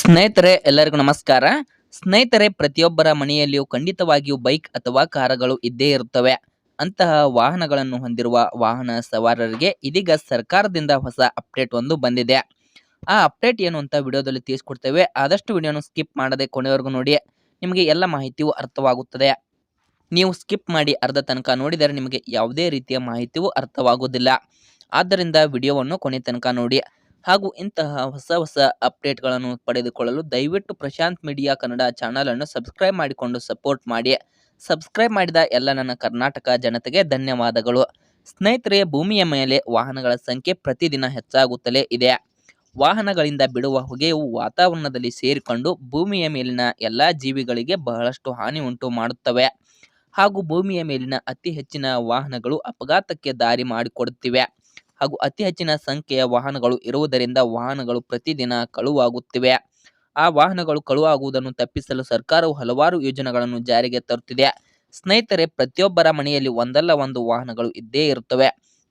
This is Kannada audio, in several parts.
ಸ್ನೇಹಿತರೆ, ಎಲ್ಲರಿಗೂ ನಮಸ್ಕಾರ. ಸ್ನೇಹಿತರೆ, ಪ್ರತಿಯೊಬ್ಬರ ಮನೆಯಲ್ಲಿಯೂ ಖಂಡಿತವಾಗಿಯೂ ಬೈಕ್ ಅಥವಾ ಕಾರುಗಳು ಇದ್ದೇ ಇರುತ್ತವೆ. ಅಂತಹ ವಾಹನಗಳನ್ನು ಹೊಂದಿರುವ ವಾಹನ ಸವಾರರಿಗೆ ಇದೀಗ ಸರ್ಕಾರದಿಂದ ಹೊಸ ಅಪ್ಡೇಟ್ ಒಂದು ಬಂದಿದೆ. ಆ ಅಪ್ಡೇಟ್ ಏನು ಅಂತ ವಿಡಿಯೋದಲ್ಲಿ ತಿಳಿಸ್ಕೊಡ್ತೇವೆ. ಆದಷ್ಟು ವಿಡಿಯೋನು ಸ್ಕಿಪ್ ಮಾಡದೆ ಕೊನೆವರೆಗೂ ನೋಡಿ. ನಿಮಗೆ ಎಲ್ಲ ಮಾಹಿತಿಯು ಅರ್ಥವಾಗುತ್ತದೆ. ನೀವು ಸ್ಕಿಪ್ ಮಾಡಿ ಅರ್ಧ ತನಕ ನೋಡಿದರೆ ನಿಮಗೆ ಯಾವುದೇ ರೀತಿಯ ಮಾಹಿತಿಯೂ ಅರ್ಥವಾಗುವುದಿಲ್ಲ. ಆದ್ದರಿಂದ ವಿಡಿಯೋವನ್ನು ಕೊನೆ ತನಕ ನೋಡಿ. ಹಾಗೂ ಇಂತಹ ಹೊಸ ಹೊಸ ಅಪ್ಡೇಟ್ಗಳನ್ನು ಪಡೆದುಕೊಳ್ಳಲು ದಯವಿಟ್ಟು ಪ್ರಶಾಂತ್ ಮೀಡಿಯಾ ಕನ್ನಡ ಚಾನಲನ್ನು ಸಬ್ಸ್ಕ್ರೈಬ್ ಮಾಡಿಕೊಂಡು ಸಪೋರ್ಟ್ ಮಾಡಿ. ಸಬ್ಸ್ಕ್ರೈಬ್ ಮಾಡಿದ ಎಲ್ಲ ನನ್ನ ಕರ್ನಾಟಕ ಜನತೆಗೆ ಧನ್ಯವಾದಗಳು. ಸ್ನೇಹಿತರೆ, ಭೂಮಿಯ ಮೇಲೆ ವಾಹನಗಳ ಸಂಖ್ಯೆ ಪ್ರತಿದಿನ ಹೆಚ್ಚಾಗುತ್ತಲೇ ಇದೆ. ವಾಹನಗಳಿಂದ ಬಿಡುವ ಹೊಗೆಯು ವಾತಾವರಣದಲ್ಲಿ ಸೇರಿಕೊಂಡು ಭೂಮಿಯ ಮೇಲಿನ ಎಲ್ಲ ಜೀವಿಗಳಿಗೆ ಬಹಳಷ್ಟು ಹಾನಿ ಉಂಟು ಮಾಡುತ್ತವೆ. ಹಾಗೂ ಭೂಮಿಯ ಮೇಲಿನ ಅತಿ ಹೆಚ್ಚಿನ ವಾಹನಗಳು ಅಪಘಾತಕ್ಕೆ ದಾರಿ ಮಾಡಿಕೊಡುತ್ತಿವೆ. ಹಾಗೂ ಅತಿ ಹೆಚ್ಚಿನ ಸಂಖ್ಯೆಯ ವಾಹನಗಳು ಇರುವುದರಿಂದ ವಾಹನಗಳು ಪ್ರತಿದಿನ ಕಳುವಾಗುತ್ತಿವೆ. ಆ ವಾಹನಗಳು ಕಳುವಾಗುವುದನ್ನು ತಪ್ಪಿಸಲು ಸರ್ಕಾರವು ಹಲವಾರು ಯೋಜನೆಗಳನ್ನು ಜಾರಿಗೆ ತರುತ್ತಿದೆ. ಸ್ನೇಹಿತರೆ, ಪ್ರತಿಯೊಬ್ಬರ ಮನೆಯಲ್ಲಿ ಒಂದಲ್ಲ ಒಂದು ವಾಹನಗಳು ಇದ್ದೇ ಇರುತ್ತವೆ.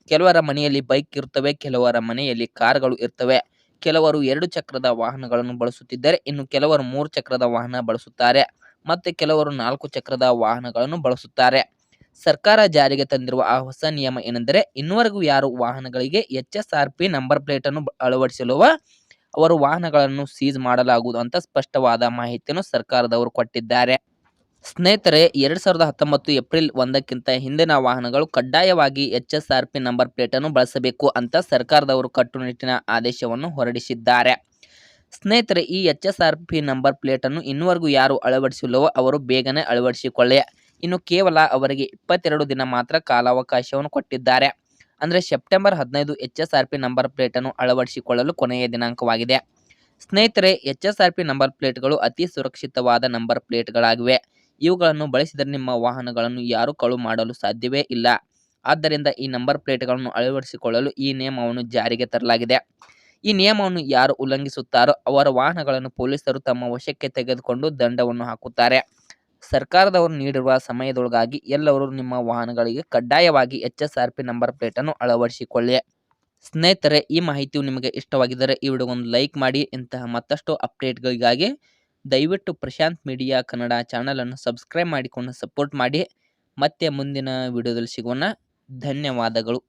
ಕೆಲವರ ಮನೆಯಲ್ಲಿ ಬೈಕ್ ಇರುತ್ತವೆ, ಕೆಲವರ ಮನೆಯಲ್ಲಿ ಕಾರ್ಗಳು ಇರ್ತವೆ ಕೆಲವರು ಎರಡು ಚಕ್ರದ ವಾಹನಗಳನ್ನು ಬಳಸುತ್ತಿದ್ದರೆ, ಇನ್ನು ಕೆಲವರು ಮೂರು ಚಕ್ರದ ವಾಹನ ಬಳಸುತ್ತಾರೆ. ಮತ್ತೆ ಕೆಲವರು ನಾಲ್ಕು ಚಕ್ರದ ವಾಹನಗಳನ್ನು ಬಳಸುತ್ತಾರೆ. ಸರ್ಕಾರ ಜಾರಿಗೆ ತಂದಿರುವ ಆ ಹೊಸ ನಿಯಮ ಏನೆಂದರೆ, ಇನ್ನುವರೆಗೂ ಯಾರು ವಾಹನಗಳಿಗೆ H S R P number plate ಅನ್ನು ಅಳವಡಿಸಲುವ ಅವರು ವಾಹನಗಳನ್ನು ಸೀಜ್ ಮಾಡಲಾಗುವುದು ಅಂತ ಸ್ಪಷ್ಟವಾದ ಮಾಹಿತಿಯನ್ನು ಸರ್ಕಾರದವರು ಕೊಟ್ಟಿದ್ದಾರೆ. ಸ್ನೇಹಿತರೆ, ಎರಡ್ ಸಾವಿರದ ಹತ್ತೊಂಬತ್ತು ಏಪ್ರಿಲ್ ಒಂದಕ್ಕಿಂತ ಹಿಂದಿನ ವಾಹನಗಳು ಕಡ್ಡಾಯವಾಗಿ H S R P number plate ಅನ್ನು ಬಳಸಬೇಕು ಅಂತ ಸರ್ಕಾರದವರು ಕಟ್ಟುನಿಟ್ಟಿನ ಆದೇಶವನ್ನು ಹೊರಡಿಸಿದ್ದಾರೆ. ಸ್ನೇಹಿತರೆ, ಈ H S R P number plate ಅನ್ನು ಇನ್ನುವರೆಗೂ ಯಾರು ಅಳವಡಿಸಿಲ್ಲವೋ ಅವರು ಬೇಗನೆ ಅಳವಡಿಸಿಕೊಳ್ಳಿ. ಇನ್ನು ಕೇವಲ ಅವರಿಗೆ ಇಪ್ಪತ್ತೆರಡು ದಿನ ಮಾತ್ರ ಕಾಲಾವಕಾಶವನ್ನು ಕೊಟ್ಟಿದ್ದಾರೆ. ಅಂದರೆ ಸೆಪ್ಟೆಂಬರ್ ಹದಿನೈದು H S R P number ಪ್ಲೇಟನ್ನು ಅಳವಡಿಸಿಕೊಳ್ಳಲು ಕೊನೆಯ ದಿನಾಂಕವಾಗಿದೆ. ಸ್ನೇಹಿತರೆ, H S R P number ಪ್ಲೇಟ್ಗಳು ಅತಿ ಸುರಕ್ಷಿತವಾದ ನಂಬರ್ ಪ್ಲೇಟ್ಗಳಾಗಿವೆ. ಇವುಗಳನ್ನು ಬಳಸಿದರೆ ನಿಮ್ಮ ವಾಹನಗಳನ್ನು ಯಾರೂ ಕಳು ಮಾಡಲು ಸಾಧ್ಯವೇ ಇಲ್ಲ. ಆದ್ದರಿಂದ ಈ ನಂಬರ್ ಪ್ಲೇಟ್ಗಳನ್ನು ಅಳವಡಿಸಿಕೊಳ್ಳಲು ಈ ನಿಯಮವನ್ನು ಜಾರಿಗೆ ತರಲಾಗಿದೆ. ಈ ನಿಯಮವನ್ನು ಯಾರು ಉಲ್ಲಂಘಿಸುತ್ತಾರೋ ಅವರ ವಾಹನಗಳನ್ನು ಪೊಲೀಸರು ತಮ್ಮ ವಶಕ್ಕೆ ತೆಗೆದುಕೊಂಡು ದಂಡವನ್ನು ಹಾಕುತ್ತಾರೆ. ಸರ್ಕಾರದವರು ನೀಡಿರುವ ಸಮಯದೊಳಗಾಗಿ ಎಲ್ಲರೂ ನಿಮ್ಮ ವಾಹನಗಳಿಗೆ ಕಡ್ಡಾಯವಾಗಿ H S R P number ಪ್ಲೇಟನ್ನು ಅಳವಡಿಸಿಕೊಳ್ಳಿ. ಸ್ನೇಹಿತರೆ, ಈ ಮಾಹಿತಿಯು ನಿಮಗೆ ಇಷ್ಟವಾಗಿದ್ದರೆ ಈ ವಿಡಿಯೋಗೊಂದು ಲೈಕ್ ಮಾಡಿ. ಇಂತಹ ಮತ್ತಷ್ಟು ಅಪ್ಡೇಟ್ಗಳಿಗಾಗಿ ದಯವಿಟ್ಟು ಪ್ರಶಾಂತ್ ಮೀಡಿಯಾ ಕನ್ನಡ ಚಾನಲನ್ನು ಸಬ್ಸ್ಕ್ರೈಬ್ ಮಾಡಿಕೊಂಡು ಸಪೋರ್ಟ್ ಮಾಡಿ. ಮತ್ತೆ ಮುಂದಿನ ವಿಡಿಯೋದಲ್ಲಿ ಸಿಗೋಣ. ಧನ್ಯವಾದಗಳು.